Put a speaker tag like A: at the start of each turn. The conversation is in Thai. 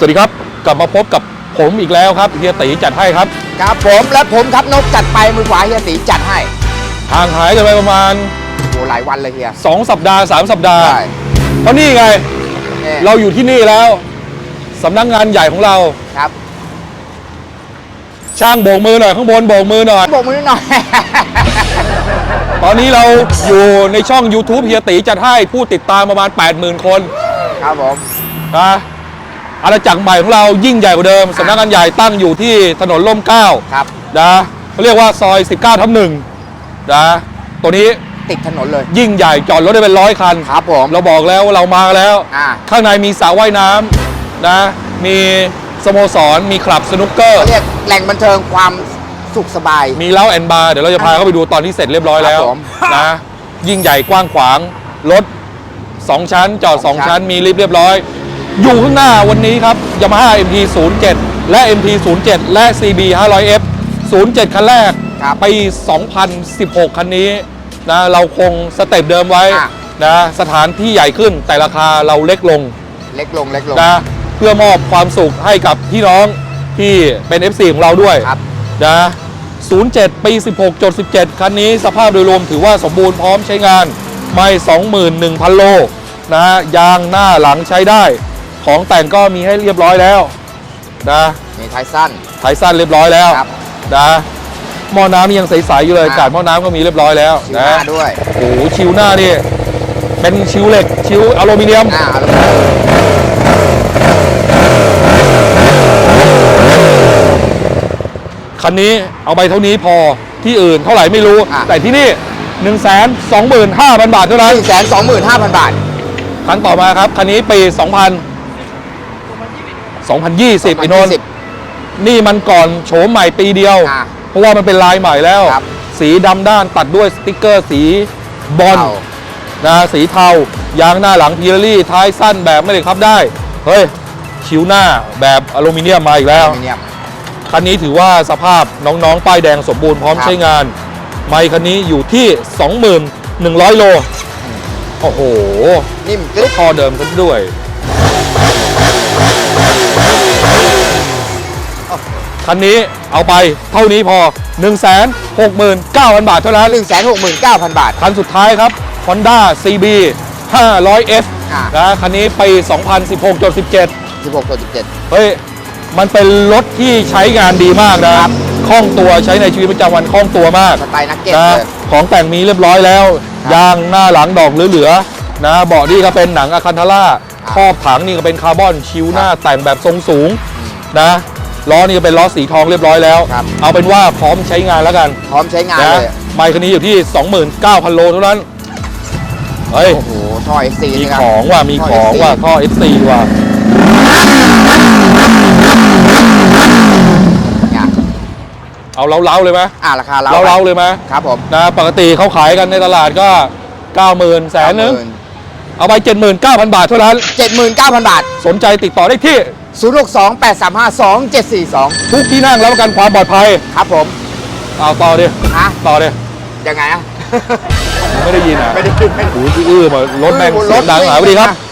A: สวัสดีครับ กลับมาพบกับผมอีกแล้วครับเฮียตีจัดให้ครับ
B: ครับผมและผมครับนกจัดไปมือขวาเฮียตีจัดให้
A: ห่างหายกันไปประมาณ
B: โอ้หลายวันเลยเฮีย
A: 2สัปดาห์3สัปดาห์
B: ใช่
A: เพราะนี่ไง
B: เนี่ย
A: เราอยู่ที่นี่แล้วสำนักงานใหญ่ของเรา
B: ครับ
A: ช่างโบกมือหน่อยข้างบนโบกมือหน่อย
B: บอกมือหน่อย
A: ตอนนี้เราอยู่ในช่อง YouTube เฮียตีจัดให้ผู้ติดตามประมาณ 80,000 คน
B: ครับผม
A: นะ อาณาจักรใหม่ของเรายิ่งใหญ่กว่าเดิมสำนักงานใหญ่ตั้งอยู่ที่ถนนร่มเกล้า
B: ครับ
A: นะเขาเรียกว่าซอย 19ทับหนึ่งนะตัวนี้
B: ติดถนนเลย
A: ยิ่งใหญ่จอดรถได้เป็นร้อยคัน
B: ครับผม
A: เราบอกแล้วว่าเรามาแล้ว
B: อ่า
A: ข้างในมีสระว่ายน้ำนะมีสโมสรมีคลับสนุกเกอร์
B: เขาเรียกแหล่งบันเทิงความสุขสบาย
A: มีเล้าแอนบาร์เดี๋ยวเราจะพาเข้าไปดูตอนที่เสร็จเรียบร้อยแล้ว
B: ครับผม
A: นะยิ่งใหญ่กว้างขวาง รถ 2 ชั้น จอด
B: สอง
A: 2
B: ชั้
A: ชั้
B: น
A: น มีลิฟต์เรียบร้อย อยู่ข้างหน้าวันนี้ครับ Yamaha MT 07และ MT 07และ CB 500F 07 คันแรก
B: ครับ
A: ปี 2016 คันนี้นะเราคงสเต็ปเดิมไว้
B: อะ
A: นะสถานที่ใหญ่ขึ้นแต่ราคาเราเล็กลง
B: เล็กลงเล็กลง
A: นะเพื่อมอบความสุขให้กับพี่น้องที่เป็น FC ของเราด้วย
B: ครับ
A: นะ07 ปี 16จด17 คันนี้สภาพโดยรวมถือว่าสมบูรณ์พร้อมใช้งาน ไม่ 21,000 โลนะยางหน้าหลังใช้ได้ ของแต่งก็มีให้เรียบร้อยแล้วนะ
B: มีท้ายสั้น
A: ไทยสั้นเรียบร้อยแล้ว
B: ครับ
A: นะหม้อน้ำนี่ยังใสๆอยู่เลย
B: อะ
A: กาดหม้อน้ำก็มีเรียบร้อยแล้ว
B: ชิวห
A: นะ
B: น้าด้วย
A: โอ้โหชิวหน้านี่เป็นชิวเหล็กชิวอลูมิเนียม
B: อ่าเอาละ
A: คันนี้เอาไปเท่านี้พอที่อื่นเท่าไหร่ไม่รู้ แต่ที่นี่ 1 2 5 0 0 0 บาทเท่า
B: ห
A: นั้น
B: นึ่งแสนสองหมื่นห้าพันบาท
A: คันต่อมาครับ คันนี้ปี 2000 2020ไอ้นนท์นี่มันก่อนโฉมใหม่ปีเดียว
B: อะ
A: เพราะว่ามันเป็นลายใหม่แล้ว
B: ครับ
A: สีดำด้านตัดด้วยสติกเกอร์สีบอล
B: เทา
A: นะสีเทายางหน้าหลังพีเรลี่ ท้ายสั้นแบบไม่ได้ครับได้ เฮ้ยชิวหน้าแบบอลูมิเนียมมาอีกแล้ว
B: อลูมิเนียม
A: คันนี้ถือว่าสภาพน้อง ๆ ป้ายแดงสมบูรณ์พร้อม
B: ครับ
A: ใช้งาน ไมค์คันนี้อยู่ที่ 21,000 โล โอ้โห
B: นิ่มกริบ
A: ท่อเดิมซะด้วย คันนี้เอาไปเท่านี้พอ 169,000 บาทเท่านั้น
B: หนึ่งแสนหกหมื่นเก้าพันบาท
A: คันสุดท้ายครับ Honda CB 500F
B: อะ
A: นะคันนี้ปี 2016.17
B: สิบหกตัวสิบเจ็ด
A: เฮ้ย มันเป็นรถที่ใช้งานดีมากนะครับ คล่องตัวใช้ในชีวิตประจำวันคล่องตัวมาก
B: สไตล์นักเก็ต
A: นะ
B: เลย
A: ของแต่งมีเรียบร้อยแล้ว
B: ครับ
A: ยางหน้าหลังดอกเหลือๆนะเบาะนี่ก็เป็นหนังอะคันทาร่าครอบถังนี่ก็เป็นคาร์บอนชิวหน้าแต่งแบบทรงสูงนะ ล้อนี่ก็เป็นล้อสีทองเรียบร้อยแล้ว
B: ครับ
A: เอาเป็นว่าพร้อมใช้งานแล้วกัน
B: พร้อมใช้งาน
A: นะ
B: เลย
A: ไมค์คันนี้อยู่ที่ 29,000 โลเท่านั้น เฮ้ย
B: โอ้โหท่อ FC
A: มี
B: นี่ครับ
A: ของว่ะมีของว่ะท่อ FC ว่ะ
B: เนี่ย
A: เอาเล้าๆเลยไหม
B: อ่าราคาเรา
A: เล้าๆเลยไหม
B: ครับผม
A: นะปกติเขาขายกันในตลาดก็ 90,000แสนนึงเอาไป 79,000 บาทเท่านั้น
B: เจ็ดหมื่นเก้าพันบาท
A: สนใจติดต่อได้ที่
B: ศูนย์หกสองแปดสามห้าสองเจ็ดสี่สอง
A: ทุกที่นั่งรับประกันความปลอดภัย
B: ครับผม
A: เอาต่อดิ
B: ฮะ
A: ต่อดิ
B: ยังไงอะ
A: ไม่ได้ยินอะ
B: ไม่ได้ยินไม่ได้
A: หูอื้อมารถแม่ง
B: เออ
A: เสียงดัง
B: รถ
A: หาสวัสดีครับ
B: วิ่ง